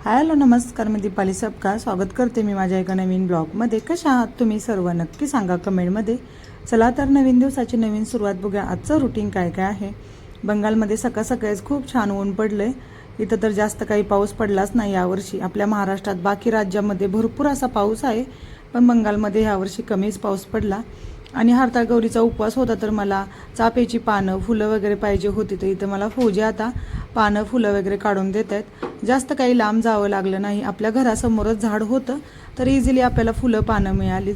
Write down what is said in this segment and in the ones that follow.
Hello नमस्कार मी दीपाली सपका स्वागत करते मी माझ्या एका नवीन ब्लॉगमध्ये. कशा आहात तुम्ही सर्व? नक्की सांगा कमेंटमध्ये. चला तर नवीन दिवसाची नवीन सुरुवात बघूया. आजचं रुटीन काय काय आहे? बंगालमध्ये सकाळ सकाळीच खूप छान ऊन पडलं आहे इथं तर जास्त काही पाऊस पडलाच नाही यावर्षी. आपल्या महाराष्ट्रात बाकी राज्यामध्ये भरपूर असा पाऊस आहे पण बंगालमध्ये यावर्षी कमीच पाऊस पडला. आणि हरताळ गौरीचा उपवास होता तर मला चापेची पानं फुलं वगैरे पाहिजे होती. तर इथं मला फौजी आता पानं फुलं वगैरे काढून देत आहेत जास्त काही लांब जावं लागलं नाही. आपल्या घरासमोरच झाड होतं तर इझिली आपल्याला फुलं पानं मिळाली.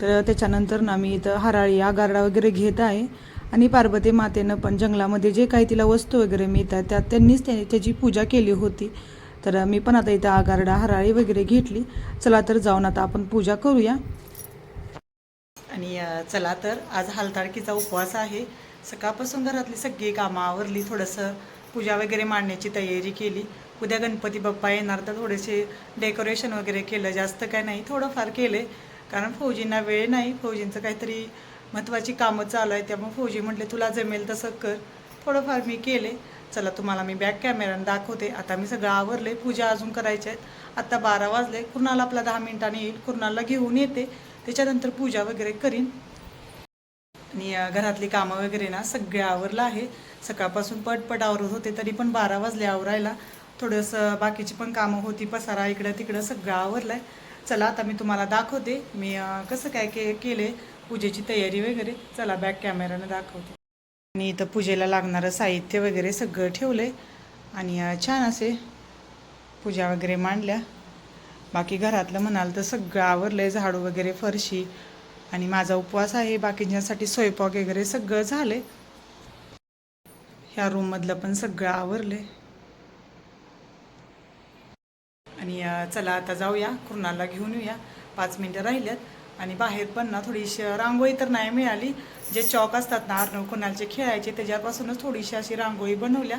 तर त्याच्यानंतर ना मी इथं हराळी आगारडा वगैरे घेत आहे. आणि पार्वती मातेनं पण जंगलामध्ये जे काही तिला वस्तू वगैरे मिळतात त्या त्यांनीच त्या त्याची पूजा केली होती. तर मी पण आता इथं आगारडा हराळी वगैरे घेतली. चला तर जाऊन आता आपण पूजा करूया. आणि चला तर आज हालताडकीचा उपवास आहे. सकाळपासून घरातली सगळी कामं आवरली थोडंसं पूजा वगैरे मांडण्याची तयारी केली. उद्या गणपती बाप्पा येणार. तर थोडेसे डेकोरेशन वगैरे केलं. जास्त काय नाही. थोडंफार केले. कारण फौजींना वेळ नाही. फौजींचं काहीतरी महत्त्वाची कामं चालू आहे त्यामुळे फौजी म्हटले तुला जमेल तसं कर. थोडंफार मी केले. चला तुम्हाला मी बॅक कॅमेरानं दाखवते. आता मी सगळं आवरले पूजा अजून करायच्या आहेत. आत्ता बारा वाजले. कुर्नाला आपला दहा मिनिटांनी येईल? कुर्नाला घेऊन येते. त्याच्यानंतर पूजा वगैरे करीन. आणि घरातली कामं वगैरे ना सगळे आवरलं आहे. सकाळपासून पटपट आवरत होते. तरी पण बारा वाजले आवरायला. थोडंसं बाकीची पण कामं होती पसारा इकडं तिकडं सगळं आवरलं आहे चला आता मी तुम्हाला दाखवते. मी कसं काय के केले पूजेची तयारी वगैरे. चला बॅक कॅमेरानं दाखवते. आणि इथं पूजेला लागणारं साहित्य वगैरे सगळं ठेवलं आहे आणि छान असे पूजा वगैरे मांडल्या. बाकी घरातलं म्हणाल तर सगळं आवरलं आहे झाडू वगैरे फरशी. आणि माझा उपवास आहे बाकीच्यांसाठी स्वयंपाक वगैरे सगळं झाले ह्या रूममधलं पण सगळं आवरलं आहे आणि चला आता जाऊया कुर्नाला घेऊन येऊया. पाच मिनटं राहिल्यात आणि बाहेर पण ना थोडीशी रांगोळी तर नाही मिळाली. जे चॉक असतात ना अर्णव कुणालचे खेळायचे त्याच्यापासूनच थोडीशी अशी रांगोळी बनवल्या.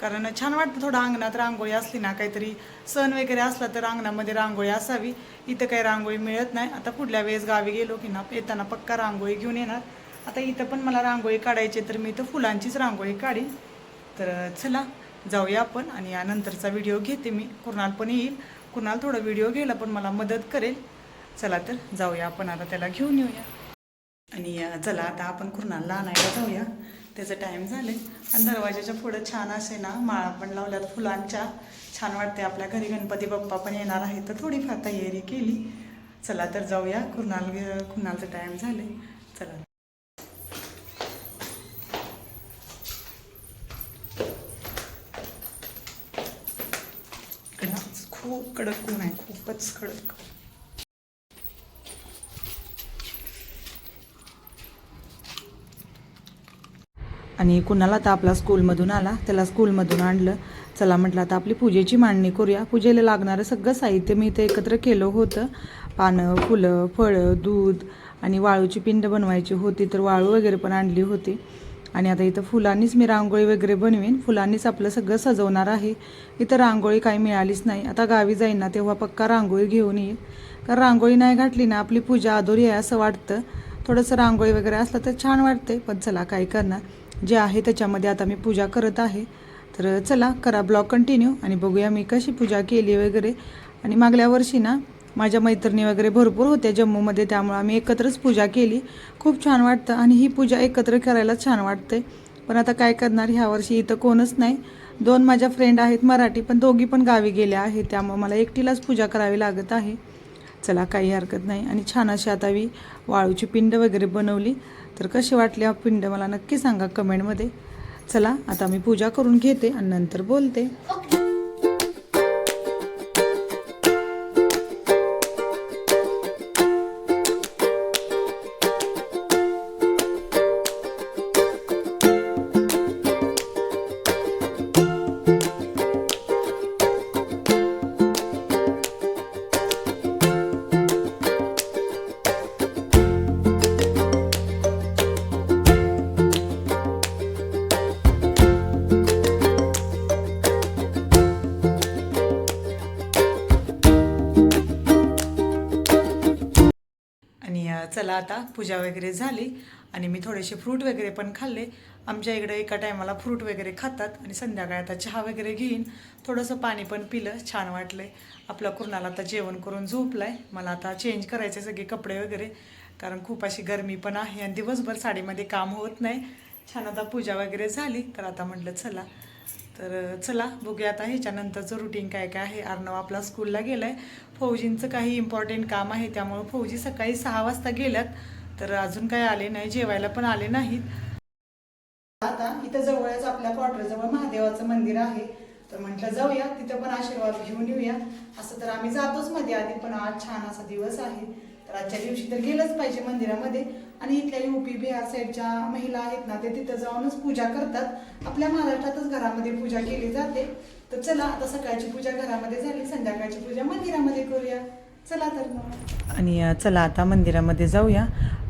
कारण छान वाटतं थोडं अंगणात रांगोळी असली ना काहीतरी सण वगैरे असला तर अंगणामध्ये रांगोळी असावी. इथं काही रांगोळी मिळत नाही. आता पुढल्या वेळेस गावी गेलो की ना येताना पक्का रांगोळी घेऊन येणार. आता इथं पण मला रांगोळी काढायची आहे, तर मी इथं फुलांचीच रांगोळी काढीन. तर चला जाऊया आपण आणि यानंतरचा व्हिडिओ घेते मी. कुणाल पण येईल. कुणाल थोडा व्हिडिओ घ्यायला पण मला मदत करेल. चला तर जाऊया आपण. आता त्याला घेऊन येऊया. आणि चला आता आपण कुर्नालला आणायला जाऊया. त्याचं टाईम झाले आणि दरवाजाच्या पुढं छान असे ना माळा पण लावल्यात फुलांच्या. छान वाटते आपल्या घरी. गणपती बाप्पा पण येणार आहे तर थोडीफार तयारी केली. चला तर जाऊया. कुर्नाल कुणालचं टाईम झाले चला इकडं आज खूप कडक ऊन आहे खूपच कडक. आणि कुणाला आता आपला स्कूलमधून आला त्याला स्कूलमधून आणलं. चला म्हटलं आता आपली पूजेची मांडणी करूया. पूजेला लागणारं सगळं साहित्य मी इथे एकत्र केलं होतं. पानं फुलं फळं दूध आणि वाळूची पिंड बनवायची होती तर वाळू वगैरे पण आणली होती. आणि आता इथं फुलांनीच मी रांगोळी वगैरे बनवीन. फुलांनीच आपलं सगळं सजवणार आहे. इथं रांगोळी काही मिळालीच नाही. आता गावी जाईन ना तेव्हा पक्का रांगोळी घेऊन येईल. कारण रांगोळी नाही घातली ना आपली पूजा अधुरी आहे असं वाटतं. थोडंसं रांगोळी वगैरे असलं तर छान वाटते पण चला काय करणार? जे आहे त्याच्यामध्ये आता मी पूजा करत आहे. तर चला करा ब्लॉग कंटिन्यू आणि बघूया मी कशी पूजा केली वगैरे. आणि मागल्या वर्षी ना माझ्या मैत्रिणी वगैरे भरपूर होत्या जम्मूमध्ये त्यामुळं आम्ही एकत्रच पूजा केली. खूप छान वाटतं आणि ही पूजा एकत्र करायला छान वाटते पण आता काय करणार ह्या वर्षी इथं कोणच नाही. दोन माझ्या फ्रेंड आहेत मराठी पण दोघी पण गावी गेल्या आहेत त्यामुळे मला एकटीलाच पूजा करावी लागत आहे. चला काही हरकत नाही. आणि छान अशी आता मी वाळूची पिंड वगैरे बनवली. तर कशी वाटली हा पिंड मला नक्की सांगा कमेंटमध्ये. चला आता मी पूजा करून घेते आणि नंतर बोलते. चला आता पूजा वगैरे झाली आणि मी थोडेसे फ्रूट वगैरे पण खाल्ले. आमच्या इकडे एका टायमाला फ्रूट वगैरे खातात आणि संध्याकाळी आता चहा वगैरे घेईन. थोडंसं पाणी पण पिलं छान वाटलंय. आपला कुर्णाला आता जेवण करून झोपलं आहे मला आता चेंज करायचे सगळे कपडे वगैरे कारण खूप अशी गरमी पण आहे आणि दिवसभर साडीमध्ये काम होत नाही. छान आता पूजा वगैरे झाली तर आता म्हटलं चला. तर चला बघूया आता ह्याच्यानंतरचं रुटीन काय काय आहे. अर्णव आपला स्कूलला गेलाय. फौजींचं काही इम्पॉर्टंट काम आहे त्यामुळं फौजी सकाळी सहा वाजता गेल्यात. तर अजून काही आले नाही जेवायला पण आले नाहीत. आता इथं जवळच आपल्या क्वार्टर जवळ महादेवाचं मंदिर आहे. तर म्हटलं जाऊया तिथं पण आशीर्वाद घेऊन येऊया. असं तर आम्ही जातोच मध्ये आधी पण आज छान असा दिवस आहे. तर आजच्या दिवशी तर गेलंच पाहिजे मंदिरामध्ये. आणि इथल्या युपी बिहार साईडच्या महिला आहेत ना ते तिथं जाऊनच पूजा करतात. आपल्या महाराष्ट्रातच घरामध्ये पूजा केली जाते. तर चला आता सकाळची पूजा घरामध्ये झाली संध्याकाळची पूजा मंदिरामध्ये करूया. चला तर मग. आणि चला आता मंदिरामध्ये जाऊया.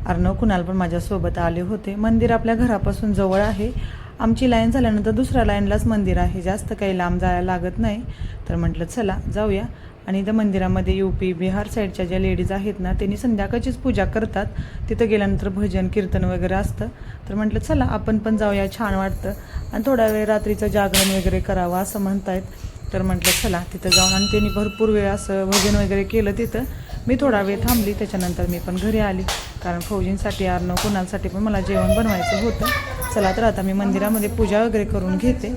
अर्णव कुणाल पण माझ्यासोबत आले होते. मंदिर आपल्या घरापासून जवळ आहे. आमची लाईन झाल्यानंतर दुसऱ्या लाईनलाच मंदिर आहे. जास्त काही लांब जायला लागत नाही. तर म्हटलं चला जाऊया. आणि त्या मंदिरामध्ये यू पी बिहार साईडच्या ज्या लेडीज आहेत ना त्यांनी संध्याकाळचीच पूजा करतात. तिथं गेल्यानंतर भजन कीर्तन वगैरे असतं. तर म्हटलं चला आपण पण जाऊया छान वाटतं. आणि थोडा वेळ रात्रीचं जागरण वगैरे करावं असं म्हणतायत. तर म्हटलं चला तिथं जाऊन. आणि त्यांनी भरपूर वेळ असं भजन वगैरे केलं तिथं. मी थोडा वेळ थांबली त्याच्यानंतर मी पण घरी आली. कारण फौजींसाठी आरणं कुणालसाठी पण मला जेवण बनवायचं होतं. चला तर आता मी मंदिरामध्ये पूजा वगैरे करून घेते.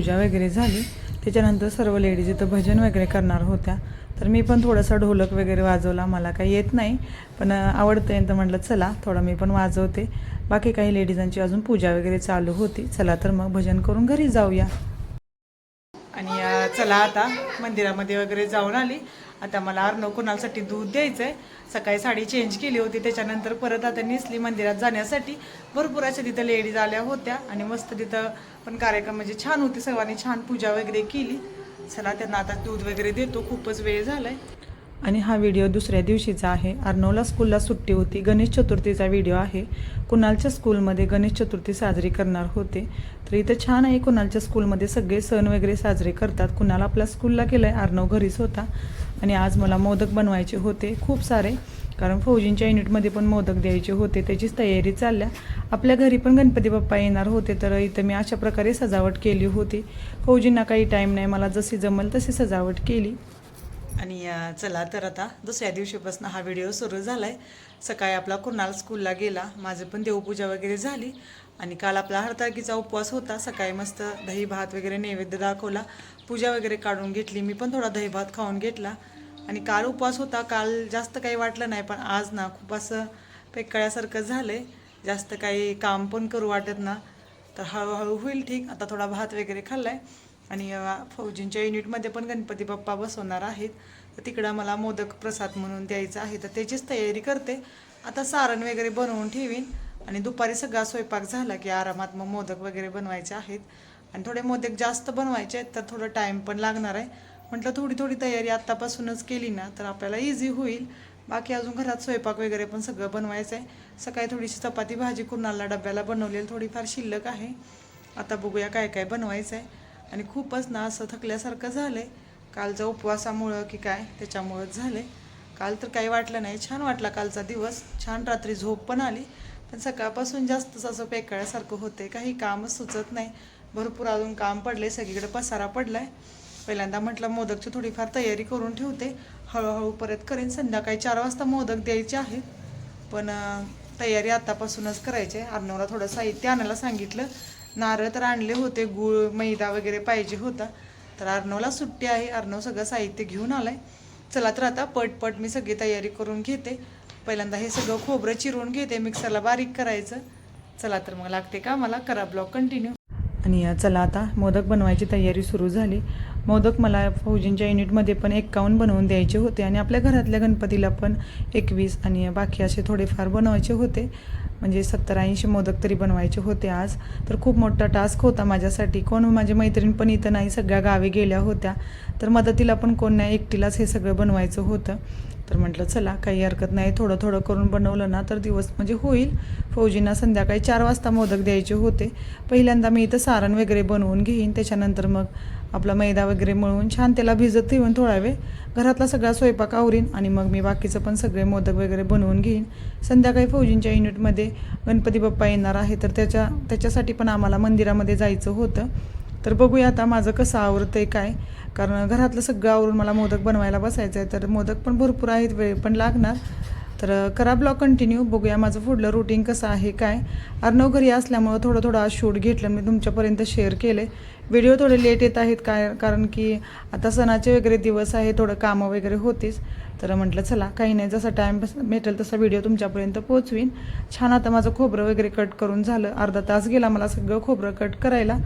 पूजा वगैरे झाली. त्याच्यानंतर सर्व लेडीज इथं भजन वगैरे करणार होत्या. तर मी पण थोडासा ढोलक वगैरे वाजवला. मला काही येत नाही. पण आवडतं आहे तर म्हटलं चला थोडं मी पण वाजवते. बाकी काही लेडीजांची अजून पूजा वगैरे चालू होती. चला तर मग भजन करून घरी जाऊया. आणि चला आता मंदिरामध्ये वगैरे जाऊन आली. आता मला अर्णव कुणालसाठी दूध द्यायचं आहे सकाळी साडी चेंज केली होती त्याच्यानंतर परत आता नेसली मंदिरात जाण्यासाठी. भरपूर अशा तिथं लेडीज आल्या होत्या आणि मस्त तिथं पण कार्यक्रम म्हणजे छान होते सर्वांनी छान पूजा वगैरे केली. चला त्यांना आता दूध वगैरे देतो खूपच वेळ झालाय. आणि हा व्हिडिओ दुसऱ्या दिवशीचा आहे. अर्नवला स्कूलला सुट्टी होती. गणेश चतुर्थीचा व्हिडिओ आहे. कुणालच्या स्कूलमध्ये गणेश चतुर्थी साजरी करणार होते. तर इथं छान आहे कुणालच्या स्कूलमध्ये सगळे सण वगैरे साजरे करतात. कुणाला आपल्या स्कूलला केलं आहे अर्नव घरीच होता. आणि आज मला मोदक बनवायचे होते खूप सारे. कारण फौजींच्या युनिटमध्ये पण मोदक द्यायचे होते त्याचीच तयारी चालल्या. आपल्या घरी पण गणपती बाप्पा येणार होते तर इथं मी अशा प्रकारे सजावट केली होती. फौजींना काही टाईम नाही मला जशी जमल तशी सजावट केली. आणि चला तर आता दुसऱ्या दिवशीपासून हा व्हिडिओ सुरू झाला आहे सकाळी आपला कुर्नाल स्कूलला गेला माझं पण देवपूजा वगैरे झाली. आणि काल आपला हरताळकीचा उपवास होता. सकाळी मस्त दही भात वगैरे नैवेद्य दाखवला. पूजा वगैरे काढून घेतली. मी पण थोडा दही भात खाऊन घेतला. आणि काल उपवास होता. काल जास्त काही वाटलं नाही पण आज ना खूप असं पेकळ्यासारखं झालं आहे जास्त काही काम पण करू वाटत ना. तर हळूहळू होईल ठीक. आता थोडा भात वगैरे खाल्ला आहे आणि फौजींच्या युनिटमध्ये पण गणपती बाप्पा बसवणार आहेत. तर तिकडं मला मोदक प्रसाद म्हणून द्यायचा आहे. तर त्याचीच तयारी करते. आता सारण वगैरे बनवून ठेवीन. आणि दुपारी सगळा स्वयंपाक झाला की आरामात मग मोदक वगैरे बनवायचे आहेत. आणि थोडे मोदक जास्त बनवायचे आहेत तर थोडं टाईम पण लागणार आहे. म्हटलं थोडी थोडी तयारी आत्तापासूनच केली ना तर आपल्याला इझी होईल. बाकी अजून घरात स्वयंपाक वगैरे पण सगळं बनवायचं आहे. सकाळी थोडीशी चपाती भाजी कुणाला डब्याला बनवलेली थोडीफार शिल्लक आहे. आता बघूया काय काय बनवायचं आहे. आणि खूपच ना असं थकल्यासारखं झालं आहे कालचं उपवासामुळं की काय त्याच्यामुळंच झाले काल तर काही वाटलं नाही. छान वाटला कालचा दिवस. छान रात्री झोप पण आली. पण सकाळपासून जास्तच असं पेकळ्यासारखं होते काही कामच सुचत नाही. भरपूर अजून काम पडले सगळीकडे पसारा पडलाय. पहिल्यांदा म्हटलं मोदकची थोडीफार तयारी करून ठेवते. हळूहळू परत करेन. संध्याकाळी चार वाजता मोदक द्यायचे आहेत. पण तयारी आतापासूनच करायची आहे. अर्णवला थोडं साहित्य आणायला सांगितलं. नारळ तर आणले होते. गूळ मैदा वगैरे पाहिजे होता. तर अर्णवला सुट्टी आहे. अर्णव सगळं साहित्य घेऊन आलाय. चला तर आता पटपट मी सगळी तयारी करून घेते. पहिल्यांदा हे सगळं खोबरं चिरून घेते मिक्सरला बारीक करायचं. चला तर मग लागते का मला? करा ब्लॉक कंटिन्यू आणि चला आता मोदक बनवायची तयारी सुरू झाली. मोदक मला फौजींच्या युनिटमध्ये पण एक्कावन्न बनवून द्यायचे होते आणि आपल्या घरातल्या गणपतीला पण एकवीस आणि बाकी असे थोडेफार बनवायचे होते. म्हणजे सत्तर ऐंशी मोदक तरी बनवायचे होते आज. तर खूप मोठा टास्क होता माझ्यासाठी. कोण माझी मैत्रीण पण इथं नाही सगळ्या गावी गेल्या होत्या. तर मदतीला पण कोण नाही एकटीलाच हे सगळं बनवायचं होतं. तर म्हटलं चला काही हरकत नाही. थोडं थोडं करून बनवलं ना तर दिवस म्हणजे होईल. फौजींना संध्याकाळी चार वाजता मोदक द्यायचे होते. पहिल्यांदा मी इथं सारण वगैरे बनवून घेईन. त्याच्यानंतर मग आपला मैदा वगैरे मळून छान त्याला भिजत ठेवून थोडा वेळ घरातला सगळा स्वयंपाक आवरीन आणि मग मी बाकीचं पण सगळे मोदक वगैरे बनवून घेईन. संध्याकाळी फौजींच्या युनिटमध्ये गणपती बाप्पा येणार आहे. तर त्याच्या त्याच्यासाठी पण आम्हाला मंदिरामध्ये जायचं होतं. तर बघूया आता माझं कसं आवडतंय काय. कारण घरातलं सगळं आवरून मला मोदक बनवायला बसायचं आहे तर मोदक पण भरपूर आहेत वेळ पण लागणार. तर करा ब्लॉग कंटिन्यू बघूया माझं पुढलं रुटीन कसं आहे काय. अर्णव घरी असल्यामुळं थोडं थोडं आज शूट घेतलं मी तुमच्यापर्यंत शेअर केले व्हिडिओ थोडे लेट येत आहेत काय कारण की आता सणाचे वगैरे दिवस आहे थोडं कामं वगैरे होतीच. तर म्हटलं चला काही नाही जसा टाईम भेटेल तसा व्हिडिओ तुमच्यापर्यंत पोहोचवीन. छान आता माझं खोबरं वगैरे कट करून झालं अर्धा तास गेला मला सगळं खोबरं कट करायला.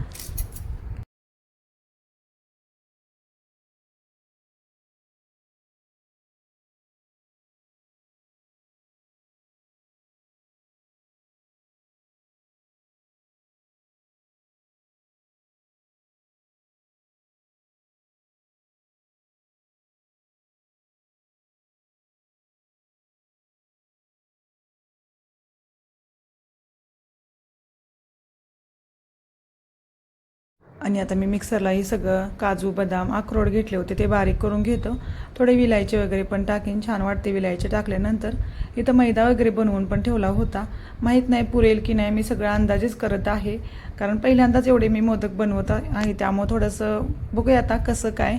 आणि आता मी मिक्सरलाही सगळं काजू बदाम अक्रोड घेतले होते. ते बारीक करून घेतो. थोडे विलायचे वगैरे पण टाकीन. छान वाटते विलायचे टाकल्यानंतर. इथं मैदा वगैरे बनवून पण ठेवला होता. माहीत नाही पुरेल की नाही. मी सगळं अंदाजेच करत आहे. कारण पहिल्यांदाच एवढे मी मोदक बनवत आहे. त्यामुळं थोडंसं बघूया आता कसं काय.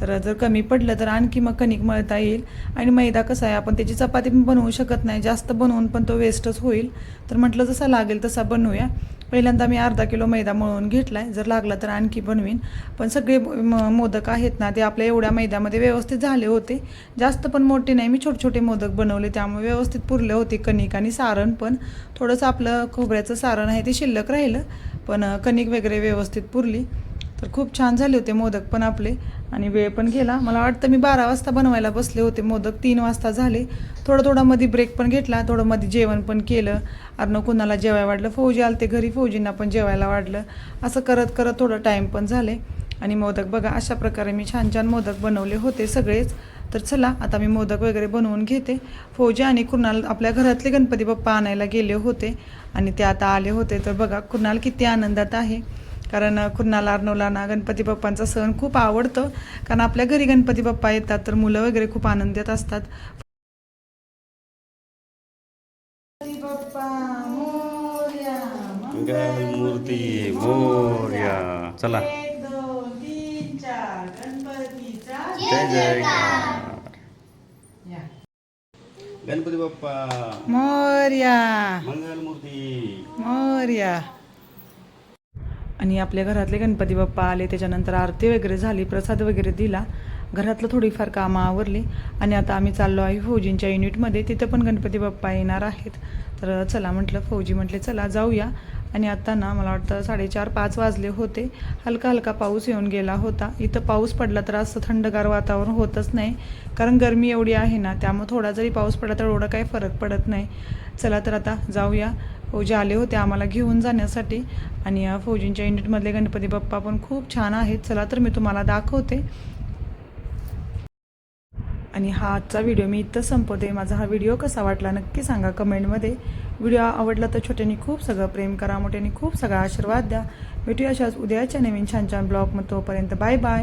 तर जर कमी पडलं तर आणखी मग कणिक मळता येईल. आणि मैदा कसा आहे? आपण त्याची चपाती पण बनवू शकत नाही. जास्त बनवून पण तो वेस्टच होईल. तर म्हटलं जसा लागेल तसा बनवूया. पहिल्यांदा मी अर्धा किलो मैदा मळून घेतला आहे जर लागला तर आणखी बनवीन. पण सगळे म- मोदक आहेत ना ते आपल्या एवढ्या मैद्यामध्ये व्यवस्थित झाले होते. जास्त पण मोठे नाही. मी छोटे छोटे मोदक बनवले. त्यामुळे व्यवस्थित पुरले होते कणिक आणि सारण. पण थोडंसं आपलं खोबऱ्याचं सारण आहे ते शिल्लक राहिलं. पण कणिक वगैरे व्यवस्थित पुरली. तर खूप छान झाले होते मोदक पण आपले. आणि वेळ पण गेला. मला वाटतं मी बारा वाजता बनवायला बसले होते. मोदक तीन वाजता झाले. थोडं थोडं मध्ये ब्रेक पण घेतला. थोडं मध्ये जेवण पण केलं. अर्ण कुणाला जेवायला वाढलं. फौजी आलते घरी. फौजींना पण जेवायला वाढलं. असं करत करत थोडं टाईम पण झाले. आणि मोदक बघा अशा प्रकारे मी छान छान मोदक बनवले होते सगळेच. तर चला आता मी मोदक वगैरे बनवून घेते. फौजी आणि कुणाल आपल्या घरातले गणपती बाप्पा आणायला गेले होते. आणि ते आता आले होते. तर बघा कुणाल किती आनंदात आहे. कारण कुणाला अर्नवला ना गणपती बाप्पांचा सण खूप आवडतो. कारण आपल्या घरी गणपती बाप्पा येतात तर मुलं वगैरे खूप आनंदित असतात. मूर्ती. मोर्या. चला. जय. गणपती बाप्पा. मोर्या. मंगल मूर्ती. मोर्या. आणि आपल्या घरातले गणपती बाप्पा आले त्याच्यानंतर आरती वगैरे झाली प्रसाद वगैरे दिला. घरातलं थोडीफार कामं आवरली. आणि आता आम्ही चाललो आहे फौजींच्या युनिटमध्ये तिथं पण गणपती बाप्पा येणार आहेत. तर चला म्हटलं फौजी म्हटले चला जाऊया. आणि आता ना मला वाटतं साडेचार पाच वाजले होते. हलका हलका पाऊस येऊन गेला होता. इथं पाऊस पडला तर असं थंडगार वातावरण होतच नाही. कारण गरमी एवढी आहे ना त्यामुळे थोडा जरी पाऊस पडला तर एवढा काही फरक पडत नाही. चला तर आता जाऊया. फौजी आले होते आम्हाला घेऊन जाण्यासाठी. आणि या फौजींच्या युनिटमधले गणपती बाप्पा पण खूप छान आहेत. चला तर मी तुम्हाला दाखवते. आणि हा आजचा व्हिडिओ मी इथं संपवते. माझा हा व्हिडिओ कसा वाटला नक्की सांगा कमेंटमध्ये. व्हिडिओ आवडला तर छोट्याने खूप सगळं प्रेम करा मोठ्याने खूप सगळा आशीर्वाद द्या. भेटूया अशाच उद्याच्या नवीन छान छान ब्लॉग मग तोपर्यंत बाय बाय